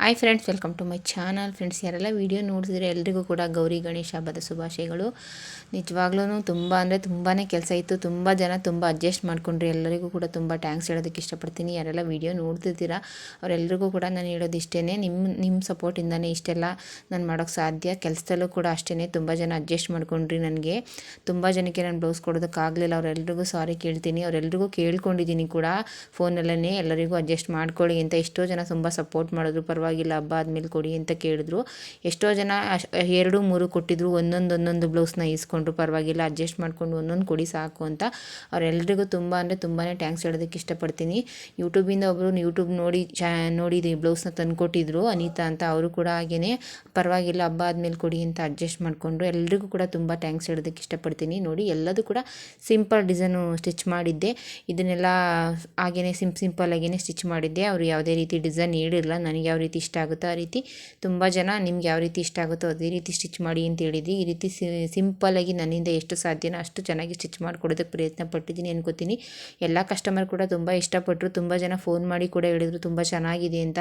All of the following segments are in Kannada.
Hi friends welcome to my channel friends ಯಾರೆಲ್ಲ ವೀಡಿಯೋ ನೋಡಿದ್ರೆ ಎಲ್ರಿಗೂ ಕೂಡ ಗೌರಿ, ಗಣೇಶ, ಹಬ್ಬದ ಶುಭಾಶಯಗಳು. ನಿಜವಾಗ್ಲೂ ತುಂಬ ಅಂದರೆ ತುಂಬಾ ಕೆಲಸ ಇತ್ತು. ತುಂಬ ಜನ ತುಂಬ ಅಡ್ಜಸ್ಟ್ ಮಾಡ್ಕೊಂಡ್ರಿ. ಎಲ್ಲರಿಗೂ ಕೂಡ ತುಂಬ ಟ್ಯಾಂಕ್ಸ್ ಹೇಳೋದಕ್ಕೆ ಇಷ್ಟಪಡ್ತೀನಿ. ಯಾರೆಲ್ಲ ವೀಡಿಯೋ ನೋಡ್ತಿದ್ದೀರಾ ಅವರೆಲ್ಲರಿಗೂ ಕೂಡ ನಾನು ಹೇಳೋದು ಇಷ್ಟೇ ನಿಮ್ಮ ನಿಮ್ಮ ಸಪೋರ್ಟಿಂದನೇ ಇಷ್ಟೆಲ್ಲ ನಾನು ಮಾಡೋಕ್ಕೆ ಸಾಧ್ಯ. ಕೆಲಸದಲ್ಲೂ ಕೂಡ ಅಷ್ಟೇ ತುಂಬ ಜನ ಅಡ್ಜಸ್ಟ್ ಮಾಡ್ಕೊಂಡ್ರಿ ನನಗೆ. ತುಂಬ ಜನಕ್ಕೆ ನಾನು ಬ್ಲೌಸ್ ಕೊಡೋದಕ್ಕಾಗಲಿಲ್ಲ ಅವರೆಲ್ಲರಿಗೂ ಸಾರಿ ಕೇಳ್ತೀನಿ. ಅವರೆಲ್ಲರಿಗೂ ಕೇಳ್ಕೊಂಡಿದ್ದೀನಿ ಕೂಡ. ಫೋನಲ್ಲೇ ಎಲ್ಲರಿಗೂ ಅಡ್ಜಸ್ಟ್ ಮಾಡ್ಕೊಳ್ಳಿ ಅಂತ ಎಷ್ಟೋ ಜನ ತುಂಬ ಸಪೋರ್ಟ್ ಮಾಡಿದ್ರು. ಪರವಾಗಿಲ್ಲ, ಹಬ್ಬ ಆದಮೇಲೆ ಕೊಡಿ ಅಂತ ಕೇಳಿದ್ರು. ಎಷ್ಟೋ ಜನ ಎರಡು, ಮೂರು ಕೊಟ್ಟಿದ್ರು, ಒಂದೊಂದು ಒಂದೊಂದು ಬ್ಲೌಸ್ನ ಇಸ್ಕೊಂಡ್ರು ಪರವಾಗಿಲ್ಲ, ಅಡ್ಜಸ್ಟ್ ಮಾಡಿಕೊಂಡು ಒಂದೊಂದು ಕೊಡಿ ಸಾಕು ಅಂತ. ಅವರೆಲ್ಲರಿಗೂ ತುಂಬ ಅಂದರೆ ತುಂಬಾ ಟ್ಯಾಂಕ್ಸ್ ಹೇಳೋದಕ್ಕೆ ಇಷ್ಟಪಡ್ತೀನಿ. ಯೂಟ್ಯೂಬಿಂದ ಒಬ್ಬರು ಯೂಟ್ಯೂಬ್ ನೋಡಿ ಚಾ ನೋಡಿ ಬ್ಲೌಸ್ನ ತಂದುಕೊಟ್ಟಿದ್ರು, ಅನಿತಾ ಅಂತ, ಅವರು ಕೂಡ ಹಾಗೆಯೇ ಪರವಾಗಿಲ್ಲ, ಹಬ್ಬ ಆದಮೇಲೆ ಕೊಡಿ ಅಂತ ಅಡ್ಜಸ್ಟ್ ಮಾಡಿಕೊಂಡ್ರು. ಎಲ್ರಿಗೂ ಕೂಡ ತುಂಬ ಟ್ಯಾಂಕ್ಸ್ ಹೇಳೋದಕ್ಕೆ ಇಷ್ಟಪಡ್ತೀನಿ. ನೋಡಿ, ಎಲ್ಲದೂ ಕೂಡ ಸಿಂಪಲ್ ಡಿಸೈನು ಸ್ಟಿಚ್ ಮಾಡಿದ್ದೆ. ಇದನ್ನೆಲ್ಲ ಹಾಗೆಯೇ ಸಿಂಪ್ ಸಿಂಪಲ್ ಆಗಿಯೇ ಸ್ಟಿಚ್ ಮಾಡಿದ್ದೆ. ಅವರು ಯಾವುದೇ ರೀತಿ ಡಿಸೈನ್ ಹೇಳಿರಲಿಲ್ಲ ನನಗೆ ಯಾವ ರೀತಿ ಇಷ್ಟ ಆಗುತ್ತೋ ಆ ರೀತಿ ತುಂಬ ಜನ ನಿಮ್ಗೆ ಯಾವ ರೀತಿ ಇಷ್ಟ ಆಗುತ್ತೋ ಅದೇ ರೀತಿ ಸ್ಟಿಚ್ ಮಾಡಿ ಅಂತ ಹೇಳಿದ್ವಿ ಈ ರೀತಿ ಸಿಂಪಲ್ಲಾಗಿ ನನ್ನಿಂದ ಎಷ್ಟು ಸಾಧ್ಯನೋ ಅಷ್ಟು ಚೆನ್ನಾಗಿ ಸ್ಟಿಚ್ ಮಾಡಿಕೊಡೋದಕ್ಕೆ ಪ್ರಯತ್ನ ಪಟ್ಟಿದ್ದೀನಿ ಅನ್ಕೋತೀನಿ. ಎಲ್ಲ ಕಸ್ಟಮರ್ ಕೂಡ ತುಂಬ ಇಷ್ಟಪಟ್ಟರು ತುಂಬ ಜನ ಫೋನ್ ಮಾಡಿ ಕೂಡ ಹೇಳಿದರು, ತುಂಬ ಚೆನ್ನಾಗಿದೆ ಅಂತ.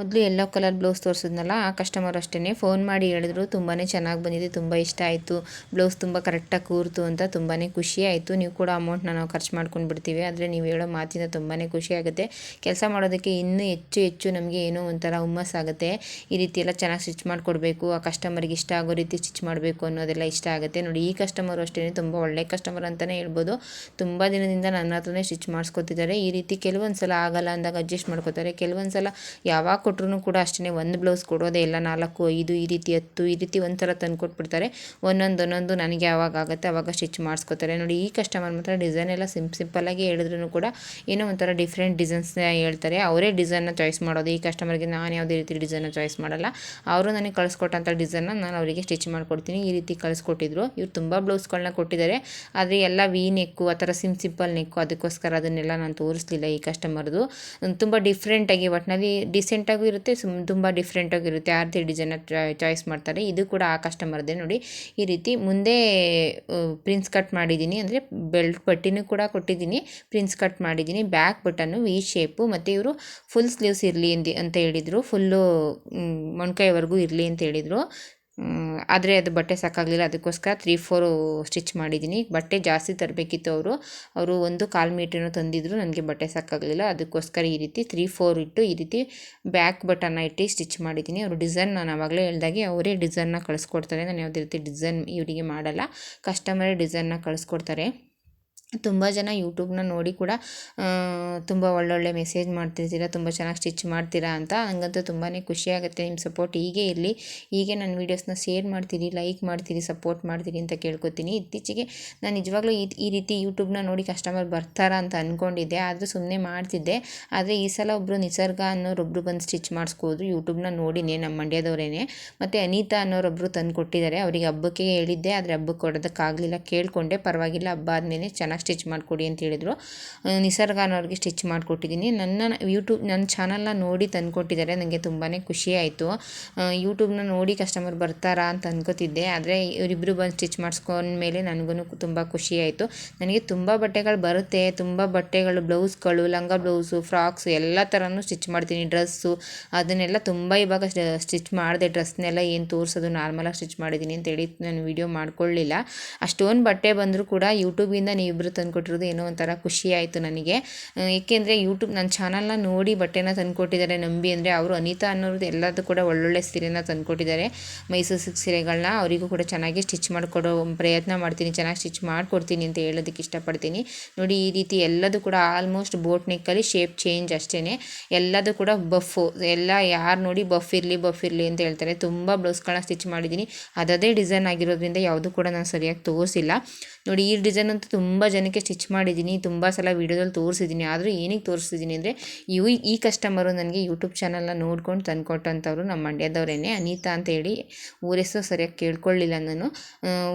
ಮೊದಲು ಎಲ್ಲೋ ಕಲರ್ ಬ್ಲೌಸ್ ತೋರಿಸಿದ್ನಲ್ಲ, ಆ ಕಸ್ಟಮರ್ ಅಷ್ಟೇ ಫೋನ್ ಮಾಡಿ ಹೇಳಿದ್ರು ತುಂಬಾ ಚೆನ್ನಾಗಿ ಬಂದಿದೆ, ತುಂಬ ಇಷ್ಟ ಆಯಿತು. ಬ್ಲೌಸ್ ತುಂಬ ಕರೆಕ್ಟಾಗಿ ಕೂರ್ತು ಅಂತ ತುಂಬಾ ಖುಷಿ ಆಯಿತು. ನೀವು ಕೂಡ ಅಮೌಂಟ್ನ ನಾವು ಖರ್ಚು ಮಾಡ್ಕೊಂಡು ಬಿಡ್ತೀವಿ, ಆದರೆ ನೀವು ಹೇಳೋ ಮಾತಿಂದ ತುಂಬಾ ಖುಷಿ ಆಗುತ್ತೆ. ಕೆಲಸ ಮಾಡೋದಕ್ಕೆ ಇನ್ನೂ ಹೆಚ್ಚು ಹೆಚ್ಚು ನಮಗೆ ಏನೋ ಒಂಥರ ಹುಮ್ಮಸ್ಸಾಗುತ್ತೆ ಈ ರೀತಿ ಎಲ್ಲ ಚೆನ್ನಾಗಿ ಸ್ಟಿಚ್ ಮಾಡಿಕೊಡ್ಬೇಕು, ಆ ಕಸ್ಟಮರ್ಗೆ ಇಷ್ಟ ಆಗೋ ರೀತಿ ಸ್ಟಿಚ್ ಮಾಡಬೇಕು ಅನ್ನೋದೆಲ್ಲ ಇಷ್ಟ ಆಗುತ್ತೆ. ನೋಡಿ, ಈ ಕಸ್ಟಮರು ಅಷ್ಟೇ ತುಂಬ ಒಳ್ಳೆ ಕಸ್ಟಮರ್ ಅಂತಲೇ ಹೇಳ್ಬೋದು. ತುಂಬ ದಿನದಿಂದ ನನ್ನ ಹತ್ರನೇ ಸ್ಟಿಚ್ ಮಾಡಿಸ್ಕೊತಿದ್ದಾರೆ. ಈ ರೀತಿ ಕೆಲವೊಂದು ಸಲ ಆಗಲ್ಲ ಅಂದಾಗ ಅಡ್ಜಸ್ಟ್ ಮಾಡ್ಕೋತಾರೆ. ಕೆಲವೊಂದು ಸಲ ಯಾವಾಗ ಕೊಟ್ಟರು ಕೂಡ ಅಷ್ಟೇ ಒಂದು ಬ್ಲೌಸ್ ಕೊಡೋದೇ ಇಲ್ಲ. ನಾಲ್ಕು, ಐದು ಈ ರೀತಿ ಹತ್ತು, ಈ ರೀತಿ ಒಂಥರ ತಂದು ಕೊಟ್ಬಿಡ್ತಾರೆ. ಒಂದೊಂದು ಒಂದೊಂದು ನನಗೆ ಯಾವಾಗ ಆಗುತ್ತೆ ಆವಾಗ ಸ್ಟಿಚ್ ಮಾಡಿಸ್ಕೋತಾರೆ. ನೋಡಿ, ಈ ಕಸ್ಟಮರ್ ಮಾತ್ರ ಡಿಸೈನ್ ಎಲ್ಲ ಸಿಂಪ್ ಸಿಂಪಲ್ಲಾಗಿ ಹೇಳಿದ್ರು ಕೂಡ ಏನೋ ಒಂಥರ ಡಿಫ್ರೆಂಟ್ ಡಿಸೈನ್ಸ್ನ ಹೇಳ್ತಾರೆ. ಅವರೇ ಡಿಸೈನ್ನ ಚಾಯ್ಸ್ ಮಾಡೋದು. ಈ ಕಸ್ಟಮರ್ಗೆ ನಾನು ಯಾವುದೇ ರೀತಿ ಡಿಸೈನ್ನ ಚಾಯ್ಸ್ ಮಾಡಲ್ಲ. ಅವರು ನನಗೆ ಕಳಿಸ್ಕೊಟ್ಟಂಥ ಡಿಸೈನ್ನ ನಾನು ಅವರಿಗೆ ಸ್ಟಿಚ್ ಮಾಡಿಕೊಡ್ತೀನಿ. ಈ ರೀತಿ ಕಳಿಸ್ಕೊಟ್ಟಿದ್ರು. ಇವ್ರು ತುಂಬ ಬ್ಲೌಸ್ಗಳನ್ನ ಕೊಟ್ಟಿದ್ದಾರೆ. ಆದರೆ ಎಲ್ಲ ವಿ ನೆಕ್ಕು ಆ ಥರ ಸಿಮ್ ಸಿಂಪಲ್ ನೆಕ್ಕು ಅದಕ್ಕೋಸ್ಕರ ಅದನ್ನೆಲ್ಲ ನಾನು ತೋರಿಸ್ಲಿಲ್ಲ ಈ ಕಸ್ಟಮರ್ದು ತುಂಬ ಡಿಫ್ರೆಂಟಾಗಿ ಒಟ್ಟಿನಲ್ಲಿ ಡಿಸೆಂಟ್ ಡಿಫ್ರೆಂಟಾಗೂ ಇರುತ್ತೆ, ಸುಮ್ ತುಂಬ ಡಿಫ್ರೆಂಟಾಗಿರುತ್ತೆ ಆ ಹೇಳಿ ಡಿಸೈನ ಚಾಯ್ಸ್ ಮಾಡ್ತಾರೆ. ಇದು ಕೂಡ ಆ ಕಸ್ಟಮರ್ದೇ ನೋಡಿ. ಈ ರೀತಿ ಮುಂದೆ ಪ್ರಿನ್ಸ್ ಕಟ್ ಮಾಡಿದ್ದೀನಿ. ಅಂದರೆ ಬೆಲ್ಟ್ ಪಟ್ಟಿನೂ ಕೂಡ ಕೊಟ್ಟಿದ್ದೀನಿ. ಪ್ರಿನ್ಸ್ ಕಟ್ ಮಾಡಿದ್ದೀನಿ. ಬ್ಯಾಕ್ ಬಟನ್ನು ವಿ ಶೇಪು ಮತ್ತು ಇವರು ಫುಲ್ ಸ್ಲೀವ್ಸ್ ಇರಲಿ ಅಂತ ಹೇಳಿದರು. ಫುಲ್ಲು ಮೊಣಕೈವರೆಗೂ ಇರಲಿ ಅಂತ ಹೇಳಿದರು. ಆದರೆ ಅದು ಬಟ್ಟೆ ಸಾಕಾಗಲಿಲ್ಲ. ಅದಕ್ಕೋಸ್ಕರ ತ್ರೀ ಫೋರು ಸ್ಟಿಚ್ ಮಾಡಿದ್ದೀನಿ ಬಟ್ಟೆ ಜಾಸ್ತಿ ತರಬೇಕಿತ್ತು ಅವರು. ಅವರು ಒಂದು ಕಾಲು ಮೀಟ್ರನ್ನು ತಂದಿದ್ರು. ನನಗೆ ಬಟ್ಟೆ ಸಾಕಾಗಲಿಲ್ಲ. ಅದಕ್ಕೋಸ್ಕರ ಈ ರೀತಿ ತ್ರೀ ಫೋರ್ ಇಟ್ಟು ಈ ರೀತಿ ಬ್ಯಾಕ್ ಬಟನ್ನ ಇಟ್ಟು ಸ್ಟಿಚ್ ಮಾಡಿದ್ದೀನಿ ಅವರು ಡಿಸೈನ್ ನಾನು ಆವಾಗಲೇ ಹೇಳ್ದಾಗೆ ಅವರೇ ಡಿಸೈನ್ನ ಕಳಿಸ್ಕೊಡ್ತಾರೆ. ನಾನು ಯಾವುದೇ ರೀತಿ ಡಿಸೈನ್ ಇವರಿಗೆ ಮಾಡಲ್ಲ. ಕಸ್ಟಮರೇ ಡಿಸೈನ್ನ ಕಳಿಸ್ಕೊಡ್ತಾರೆ. ತುಂಬ ಜನ ಯೂಟ್ಯೂಬ್ನ ನೋಡಿ ಕೂಡ ತುಂಬ ಒಳ್ಳೊಳ್ಳೆ ಮೆಸೇಜ್ ಮಾಡ್ತಿರ್ತೀರ ತುಂಬ ಚೆನ್ನಾಗಿ ಸ್ಟಿಚ್ ಮಾಡ್ತೀರಾ ಅಂತ ಹಂಗಂತೂ ತುಂಬಾ ಖುಷಿಯಾಗುತ್ತೆ ನಿಮ್ಮ ಸಪೋರ್ಟ್ ಹೀಗೆ ಇರಲಿ. ಹೀಗೆ ನನ್ನ ವೀಡಿಯೋಸ್ನ ಶೇರ್ ಮಾಡ್ತೀರಿ ಲೈಕ್ ಮಾಡ್ತೀರಿ ಸಪೋರ್ಟ್ ಮಾಡ್ತೀರಿ ಅಂತ ಕೇಳ್ಕೊತೀನಿ. ಇತ್ತೀಚೆಗೆ ನಾನು ನಿಜವಾಗ್ಲೂ ಈ ಈ ರೀತಿ ಯೂಟ್ಯೂಬ್ನ ನೋಡಿ ಕಸ್ಟಮರ್ ಬರ್ತಾರಾ ಅಂತ ಅಂದ್ಕೊಂಡಿದ್ದೆ ಆದರೂ ಸುಮ್ಮನೆ ಮಾಡ್ತಿದ್ದೆ. ಆದರೆ ಈ ಸಲ ಒಬ್ಬರು ನಿಸರ್ಗ ಅನ್ನೋರೊಬ್ಬರು ಬಂದು ಸ್ಟಿಚ್ ಮಾಡಿಸ್ಕೋದು ಯೂಟ್ಯೂಬ್ನ ನೋಡಿನೇ ನಮ್ಮ ಮಂಡ್ಯದವರೇನೆ. ಮತ್ತು ಅನಿತಾ ಅನ್ನೋರೊಬ್ಬರು ತಂದು ಕೊಟ್ಟಿದ್ದಾರೆ ಅವರಿಗೆ ಹಬ್ಬಕ್ಕೆ ಹೇಳಿದ್ದೆ. ಆದರೆ ಹಬ್ಬಕ್ಕೆ ಕೊಡೋದಕ್ಕಾಗಲಿಲ್ಲ. ಕೇಳಿಕೊಂಡೆ. ಪರವಾಗಿಲ್ಲ. ಹಬ್ಬ ಆದಮೇಲೆ ಚೆನ್ನಾಗಿ ಸ್ಟಿಚ್ ಮಾಡಿಕೊಡಿ ಅಂತ ಹೇಳಿದರು. ನಿಸರ್ಗ ಅನ್ನೋರಿಗೆ ಸ್ಟಿಚ್ ಮಾಡಿಕೊಟ್ಟಿದ್ದೀನಿ. ನನ್ನ ಯೂಟ್ಯೂಬ್ ನನ್ನ ಚಾನಲ್ನ ನೋಡಿ ತಂದುಕೊಟ್ಟಿದ್ದಾರೆ. ನನಗೆ ತುಂಬಾ ಖುಷಿ ಆಯಿತು. ಯೂಟ್ಯೂಬ್ನ ನೋಡಿ ಕಸ್ಟಮರ್ ಬರ್ತಾರಾ ಅಂತ ಅಂದ್ಕೋತಿದ್ದೆ ಆದರೆ ಇವರಿಬ್ಬರು ಬಂದು ಸ್ಟಿಚ್ ಮಾಡಿಸ್ಕೊಂಡ್ಮೇಲೆ ನನಗೂ ತುಂಬ ಖುಷಿ ಆಯಿತು. ನನಗೆ ತುಂಬ ಬಟ್ಟೆಗಳು ಬರುತ್ತೆ. ತುಂಬ ಬಟ್ಟೆಗಳು, ಬ್ಲೌಸ್ಗಳು, ಲಂಗ ಬ್ಲೌಸು, ಫ್ರಾಕ್ಸು ಎಲ್ಲ ಥರನೂ ಸ್ಟಿಚ್ ಮಾಡ್ತೀನಿ. ಡ್ರೆಸ್ಸು ಅದನ್ನೆಲ್ಲ ತುಂಬ ಇವಾಗ ಸ್ಟಿಚ್ ಮಾಡಿದೆ. ಡ್ರೆಸ್ನೆಲ್ಲ ಏನು ತೋರಿಸೋದು? ನಾರ್ಮಲಾಗಿ ಸ್ಟಿಚ್ ಮಾಡಿದ್ದೀನಿ ಅಂತೇಳಿ ನಾನು ವೀಡಿಯೋ ಮಾಡ್ಕೊಳ್ಳಿಲ್ಲ. ಅಷ್ಟೊಂದು ಬಟ್ಟೆ ಬಂದರೂ ಕೂಡ ಯೂಟ್ಯೂಬಿಂದ ನೀವಿಬ್ಬರು ತಂದುಕೊಟ್ಟಿರೋದು ಏನೋ ಒಂಥರ ಖುಷಿ ಆಯಿತು ನನಗೆ. ಏಕೆಂದರೆ ಯೂಟ್ಯೂಬ್ ನನ್ನ ಚಾನಲ್ನ ನೋಡಿ ಬಟ್ಟೆನ ತಂದುಕೊಟ್ಟಿದ್ದಾರೆ ನಂಬಿ ಅಂದರೆ ಅವರು ಅನಿತಾ ಅನ್ನೋರು ಎಲ್ಲದೂ ಕೂಡ ಒಳ್ಳೊಳ್ಳೆ ಸೀರೆನ ತಂದುಕೊಟ್ಟಿದ್ದಾರೆ. ಮೈಸೂರು ಸಿಲ್ಕ್ ಸೀರೆಗಳನ್ನ ಅವರಿಗೂ ಕೂಡ ಚೆನ್ನಾಗಿ ಸ್ಟಿಚ್ ಮಾಡಿಕೊಡೋ ಪ್ರಯತ್ನ ಮಾಡ್ತೀನಿ, ಚೆನ್ನಾಗಿ ಸ್ಟಿಚ್ ಮಾಡಿಕೊಡ್ತೀನಿ ಅಂತ ಹೇಳೋದಕ್ಕೆ ಇಷ್ಟಪಡ್ತೀನಿ. ನೋಡಿ ಈ ರೀತಿ ಎಲ್ಲದೂ ಕೂಡ ಆಲ್ಮೋಸ್ಟ್ ಬೋಟ್ ನೆಕ್ಕಲ್ಲಿ ಶೇಪ್ ಚೇಂಜ್ ಅಷ್ಟೇ ಎಲ್ಲದೂ ಕೂಡ ಬಫು, ಎಲ್ಲ ಯಾರು ನೋಡಿ ಬಫ್ ಇರಲಿ ಬಫ್ ಇರಲಿ ಅಂತ ಹೇಳ್ತಾರೆ. ತುಂಬ ಬ್ಲೌಸ್ಗಳನ್ನ ಸ್ಟಿಚ್ ಮಾಡಿದ್ದೀನಿ. ಅದೇ ಡಿಸೈನ್ ಆಗಿರೋದ್ರಿಂದ ಯಾವುದೂ ಕೂಡ ನಾನು ಸರಿಯಾಗಿ ತೋರಿಸಿಲ್ಲ. ನೋಡಿ ಈ ಡಿಸೈನ್ ಅಂತೂ ತುಂಬ ಜನಕ್ಕೆ ಸ್ಟಿಚ್ ಮಾಡಿದ್ದೀನಿ, ತುಂಬ ಸಲ ವೀಡಿಯೋದಲ್ಲಿ ತೋರಿಸಿದ್ದೀನಿ, ಆದರೂ ಏನಕ್ಕೆ ತೋರಿಸಿದ್ದೀನಿ ಅಂದರೆ ಇವು ಈ ಕಸ್ಟಮರು ನನಗೆ ಯೂಟ್ಯೂಬ್ ಚಾನಲ್ನ ನೋಡ್ಕೊಂಡು ತಂದುಕೊಟ್ಟಂಥವ್ರು ನಮ್ಮ ಮಂಡ್ಯದವರೇನೆ. ಅನಿತಾ ಅಂತ ಹೇಳಿ ಊರೆಸೋ ಸರಿಯಾಗಿ ಕೇಳ್ಕೊಳ್ಳಿಲ್ಲ ನಾನು.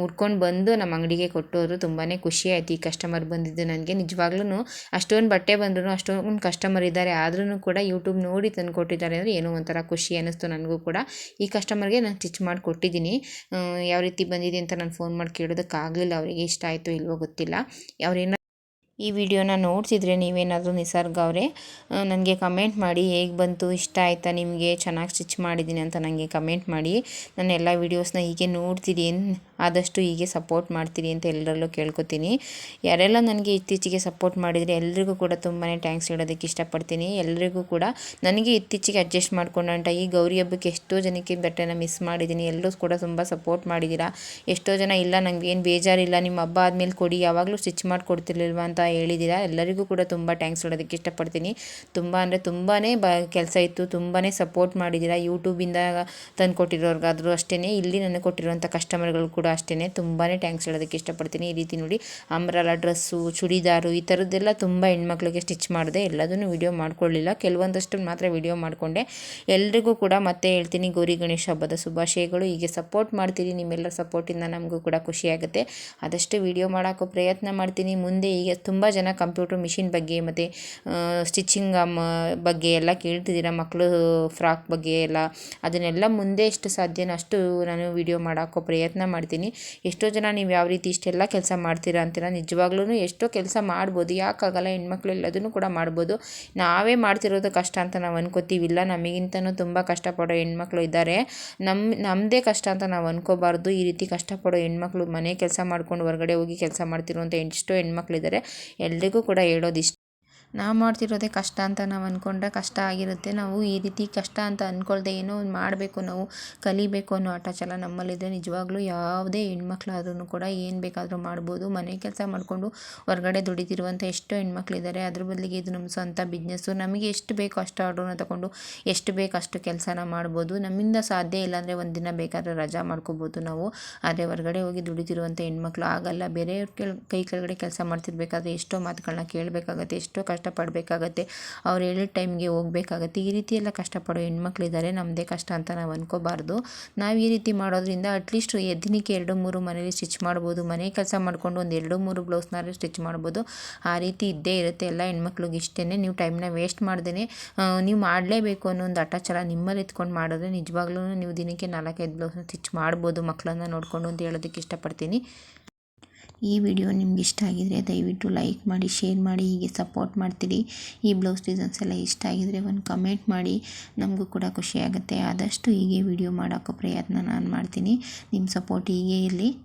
ಉಟ್ಕೊಂಡು ಬಂದು ನಮ್ಮ ಅಂಗಡಿಗೆ ಕೊಟ್ಟವರು ತುಂಬಾ ಖುಷಿ ಆಯ್ತು ಈ ಕಸ್ಟಮರ್ ಬಂದಿದ್ದು ನನಗೆ. ನಿಜವಾಗ್ಲೂ ಅಷ್ಟೊಂದು ಬಟ್ಟೆ ಬಂದರೂ ಅಷ್ಟೊಂದು ಕಸ್ಟಮರ್ ಇದ್ದಾರೆ ಆದ್ರೂ ಕೂಡ ಯೂಟ್ಯೂಬ್ ನೋಡಿ ತಂದು ಕೊಟ್ಟಿದ್ದಾರೆ ಅಂದರೆ ಏನೋ ಒಂಥರ ಖುಷಿ ಅನ್ನಿಸ್ತು ನನಗೂ ಕೂಡ. ಈ ಕಸ್ಟಮರ್ಗೆ ನಾನು ಸ್ಟಿಚ್ ಮಾಡಿ ಕೊಟ್ಟಿದ್ದೀನಿ. ಯಾವ ರೀತಿ ಬಂದಿದೆ ಅಂತ ನಾನು ಫೋನ್ ಮಾಡಿ ಕೇಳೋದಕ್ಕಾಗಲಿಲ್ಲ, ಅವರಿಗೆ ಇಷ್ಟ ಆಯಿತು ಇಲ್ವೋ ಗೊತ್ತಿಲ್ಲ. ಅವ್ರೇನು ಈ ವಿಡಿಯೋನ ನೋಡ್ತಿದ್ರೆ ನೀವೇನಾದರೂ ನಿಸರ್ಗ ಅವರೇ ನನಗೆ ಕಮೆಂಟ್ ಮಾಡಿ, ಹೇಗೆ ಬಂತು, ಇಷ್ಟ ಆಯಿತಾ ನಿಮಗೆ, ಚೆನ್ನಾಗಿ ಸ್ಟಿಚ್ ಮಾಡಿದ್ದೀನಿ ಅಂತ ನನಗೆ ಕಮೆಂಟ್ ಮಾಡಿ. ನನ್ನ ಎಲ್ಲ ವೀಡಿಯೋಸ್ನ ಹೀಗೆ ನೋಡ್ತೀರಿ ಆದಷ್ಟು ಹೀಗೆ ಸಪೋರ್ಟ್ ಮಾಡ್ತೀರಿ ಅಂತ ಎಲ್ಲರಲ್ಲೂ ಕೇಳ್ಕೊತೀನಿ. ಯಾರೆಲ್ಲ ನನಗೆ ಇತ್ತೀಚೆಗೆ ಸಪೋರ್ಟ್ ಮಾಡಿದರೆ ಎಲ್ರಿಗೂ ಕೂಡ ತುಂಬಾ ಥ್ಯಾಂಕ್ಸ್ ಹೇಳೋದಕ್ಕೆ ಇಷ್ಟಪಡ್ತೀನಿ. ಎಲ್ರಿಗೂ ಕೂಡ ನನಗೆ ಇತ್ತೀಚೆಗೆ ಅಡ್ಜಸ್ಟ್ ಮಾಡ್ಕೊಂಡಂಟ ಈ ಗೌರಿ ಹಬ್ಬಕ್ಕೆ ಎಷ್ಟೋ ಜನಕ್ಕೆ ಬೆಟ್ಟನ ಮಿಸ್ ಮಾಡಿದ್ದೀನಿ. ಎಲ್ಲರೂ ಕೂಡ ತುಂಬ ಸಪೋರ್ಟ್ ಮಾಡಿದ್ದೀರಾ? ಎಷ್ಟೋ ಜನ ಇಲ್ಲ ನನಗೆ ಏನು ಬೇಜಾರಿಲ್ಲ, ನಿಮ್ಮ ಹಬ್ಬ ಆದಮೇಲೆ ಕೊಡಿ, ಯಾವಾಗಲೂ ಸ್ಟಿಚ್ ಮಾಡಿಕೊಡ್ತಿರ್ಲಿಲ್ವ ಅಂತ ಹೇಳಿದ್ದೀರಾ? ಎಲ್ಲರಿಗೂ ಕೂಡ ತುಂಬ ಥ್ಯಾಂಕ್ಸ್ ಹೇಳೋದಕ್ಕೆ ಇಷ್ಟಪಡ್ತೀನಿ. ತುಂಬ ಅಂದರೆ ತುಂಬಾ ಬ ಕೆಲಸ ಇತ್ತು ತುಂಬಾ ಸಪೋರ್ಟ್ ಮಾಡಿದ್ದೀರಾ? ಯೂಟ್ಯೂಬಿಂದ ತಂದು ಕೊಟ್ಟಿರೋರ್ಗಾದರೂ ಅಷ್ಟೇ ಇಲ್ಲಿ ನನಗೆ ಕೊಟ್ಟಿರುವಂಥ ಕಸ್ಟಮರ್ಗಳು ಕೂಡ ಅಷ್ಟೇ ತುಂಬಾ ಟ್ಯಾಂಕ್ಸ್ ಹೇಳೋದಕ್ಕೆ ಇಷ್ಟಪಡ್ತೀನಿ. ಈ ರೀತಿ ನೋಡಿ ಅಂಬ್ರಲ ಡ್ರೆಸ್ಸು ಚೂಡಿದಾರು ಈ ಥರದ್ದೆಲ್ಲ ತುಂಬ ಹೆಣ್ಮಕ್ಳಿಗೆ ಸ್ಟಿಚ್ ಮಾಡಿದೆ. ಎಲ್ಲದನ್ನು ವಿಡಿಯೋ ಮಾಡ್ಕೊಳ್ಳಿಲ್ಲ. ಕೆಲವೊಂದಷ್ಟು ಮಾತ್ರ ವಿಡಿಯೋ ಮಾಡಿಕೊಂಡೆ. ಎಲ್ರಿಗೂ ಕೂಡ ಮತ್ತೆ ಹೇಳ್ತೀನಿ. ಗೌರಿ ಗಣೇಶ ಹಬ್ಬದ ಶುಭಾಶಯಗಳು. ಹೀಗೆ ಸಪೋರ್ಟ್ ಮಾಡ್ತೀನಿ ನಿಮ್ಮೆಲ್ಲರ ಸಪೋರ್ಟಿಂದ ನಮಗೂ ಕೂಡ ಖುಷಿಯಾಗುತ್ತೆ ಆದಷ್ಟು ವೀಡಿಯೋ ಮಾಡೋಕ್ಕೂ ಪ್ರಯತ್ನ ಮಾಡ್ತೀನಿ. ಮುಂದೆ ಈಗ ತುಂಬ ಜನ ಕಂಪ್ಯೂಟರ್ ಮಿಷಿನ್ ಬಗ್ಗೆ ಮತ್ತು ಸ್ಟಿಚಿಂಗ್ ಬಗ್ಗೆ ಎಲ್ಲ ಕೇಳ್ತಿದ್ದೀರ? ಮಕ್ಕಳು ಫ್ರಾಕ್ ಬಗ್ಗೆ ಎಲ್ಲ. ಅದನ್ನೆಲ್ಲ ಮುಂದೆ ಎಷ್ಟು ಸಾಧ್ಯನೋ ಅಷ್ಟು ನಾನು ವಿಡಿಯೋ ಮಾಡೋಕ್ಕೋ ಪ್ರಯತ್ನ ಮಾಡ್ತೀನಿ. ಎಷ್ಟೋ ಜನ ನೀವು ಯಾವ ರೀತಿ ಇಷ್ಟೆಲ್ಲ ಕೆಲಸ ಮಾಡ್ತೀರಾ ಅಂತೀರ ನಿಜವಾಗ್ಲೂ ಎಷ್ಟೋ ಕೆಲಸ ಮಾಡ್ಬೋದು. ಯಾಕಾಗಲ್ಲ ಹೆಣ್ಮಕ್ಳು ಎಲ್ಲದನ್ನು ಕೂಡ ಮಾಡ್ಬೋದು. ನಾವೇ ಮಾಡ್ತಿರೋದು ಕಷ್ಟ ಅಂತ ನಾವು ಅನ್ಕೋತೀವಿಲ್ಲ. ನಮಗಿಂತನೂ ತುಂಬ ಕಷ್ಟಪಡೋ ಹೆಣ್ಮಕ್ಳು ಇದ್ದಾರೆ. ನಮ್ಮ ನಮ್ಮದೇ ಕಷ್ಟ ಅಂತ ನಾವು ಅನ್ಕೋಬಾರ್ದು. ಈ ರೀತಿ ಕಷ್ಟಪಡೋ ಹೆಣ್ಮಕ್ಳು ಮನೆ ಕೆಲಸ ಮಾಡ್ಕೊಂಡು ಹೊರಗಡೆ ಹೋಗಿ ಕೆಲಸ ಮಾಡ್ತಿರುವಂಥ ಎಷ್ಟೋ ಹೆಣ್ಮಕ್ಳಿದ್ದಾರೆ. ಎಲ್ರಿಗೂ ಕೂಡ ಹೇಳೋದಿಷ್ಟ ನಾವು ಮಾಡ್ತಿರೋದೇ ಕಷ್ಟ ಅಂತ ನಾವು ಅಂದ್ಕೊಂಡ್ರೆ ಕಷ್ಟ ಆಗಿರುತ್ತೆ. ನಾವು ಈ ರೀತಿ ಕಷ್ಟ ಅಂತ ಅಂದ್ಕೊಳ್ದೆ ಏನೋ ಒಂದು ಮಾಡಬೇಕು ನಾವು, ಕಲಿಬೇಕು ಅನ್ನೋ ಆಟ ಛಲ ನಮ್ಮಲ್ಲಿದ್ದರೆ ನಿಜವಾಗ್ಲೂ ಯಾವುದೇ ಹೆಣ್ಮಕ್ಳಾದ್ರೂ ಕೂಡ ಏನು ಬೇಕಾದರೂ ಮಾಡ್ಬೋದು. ಮನೆ ಕೆಲಸ ಮಾಡಿಕೊಂಡು ಹೊರಗಡೆ ದುಡಿತಿರುವಂಥ ಎಷ್ಟೋ ಹೆಣ್ಮಕ್ಳಿದ್ದಾರೆ ಅದ್ರ ಬದಲಿಗೆ ಇದು ನಮ್ಮ ಸ್ವಂತ ಬಿಸ್ನೆಸ್ಸು. ನಮಗೆ ಎಷ್ಟು ಬೇಕು ಅಷ್ಟು ಆರ್ಡ್ರನ್ನ ತಗೊಂಡು ಎಷ್ಟು ಬೇಕು ಅಷ್ಟು ಕೆಲಸನ ಮಾಡ್ಬೋದು. ನಮ್ಮಿಂದ ಸಾಧ್ಯ ಇಲ್ಲಾಂದರೆ ಒಂದು ದಿನ ಬೇಕಾದರೆ ರಜಾ ಮಾಡ್ಕೋಬೋದು ನಾವು. ಆದರೆ ಹೊರಗಡೆ ಹೋಗಿ ದುಡಿತಿರುವಂಥ ಹೆಣ್ಮಕ್ಳು ಆಗಲ್ಲ. ಬೇರೆಯವ್ರ ಕೈ ಕೆಳಗಡೆ ಕೆಲಸ ಮಾಡ್ತಿರ್ಬೇಕಾದ್ರೆ ಎಷ್ಟೋ ಮಾತುಗಳನ್ನ ಕೇಳಬೇಕಾಗತ್ತೆ, ಎಷ್ಟೋ ಕಷ್ಟ ಕಷ್ಟಪಡಬೇಕಾಗತ್ತೆ. ಅವ್ರು ಹೇಳಿದ ಟೈಮ್ಗೆ ಹೋಗ್ಬೇಕಾಗತ್ತೆ. ಈ ರೀತಿ ಎಲ್ಲ ಕಷ್ಟಪಡೋ ಹೆಣ್ಮಕ್ಳಿದ್ದಾರೆ. ನಮ್ಮದೇ ಕಷ್ಟ ಅಂತ ನಾವು ಅನ್ಕೋಬಾರ್ದು. ನಾವು ಈ ರೀತಿ ಮಾಡೋದ್ರಿಂದ ಅಟ್ಲೀಸ್ಟ್ ಎದ್ದಿನಕ್ಕೆ ಎರಡು, ಮೂರು ಮನೇಲಿ ಸ್ಟಿಚ್ ಮಾಡ್ಬೋದು. ಮನೆ ಕೆಲಸ ಮಾಡ್ಕೊಂಡು ಒಂದು ಎರಡು, ಮೂರು ಬ್ಲೌಸ್ನಾದ್ರೂ ಸ್ಟಿಚ್ ಮಾಡ್ಬೋದು. ಆ ರೀತಿ ಇದ್ದೇ ಇರುತ್ತೆ. ಎಲ್ಲ ಹೆಣ್ಮಕ್ಳಿಗೆ ಇಷ್ಟೇ ನೀವು ಟೈಮ್ನ ವೇಸ್ಟ್ ಮಾಡ್ದೇ ನೀವು ಮಾಡಲೇಬೇಕು ಅನ್ನೋ ಒಂದು ಅಟಾಚಾರ ನಿಮ್ಮಲ್ಲಿ ಎತ್ಕೊಂಡು ಮಾಡಿದ್ರೆ ನಿಜವಾಗ್ಲೂ ನೀವು ದಿನಕ್ಕೆ ನಾಲ್ಕೈದು ಬ್ಲೌಸ್ನ ಸ್ಟಿಚ್ ಮಾಡ್ಬೋದು ಮಕ್ಕಳನ್ನ ನೋಡಿಕೊಂಡು ಅಂತ ಹೇಳೋದಕ್ಕೆ ಇಷ್ಟಪಡ್ತೀನಿ. ಈ ವಿಡಿಯೋ ನಿಮ್ಗೆ ಇಷ್ಟ ಆಗಿದ್ರೆ ದಯವಿಟ್ಟು ಲೈಕ್ ಮಾಡಿ, ಶೇರ್ ಮಾಡಿ, ಹೀಗೆ ಸಪೋರ್ಟ್ ಮಾಡ್ತೀರಿ. ಈ ಬ್ಲೌಸ್ ಡಿಸೈನ್ಸ್ ಎಲ್ಲ ಇಷ್ಟ ಆಗಿದ್ರೆ ಒಂದು ಕಮೆಂಟ್ ಮಾಡಿ. ನಮಗೂ ಕೂಡ ಖುಷಿಯಾಗುತ್ತೆ ಆದಷ್ಟು ಹೀಗೆ ವಿಡಿಯೋ ಮಾಡೋಕ್ಕೂ ಪ್ರಯತ್ನ ನಾನು ಮಾಡ್ತೀನಿ. ನಿಮ್ಮ ಸಪೋರ್ಟ್ ಹೀಗೆ ಇರಲಿ.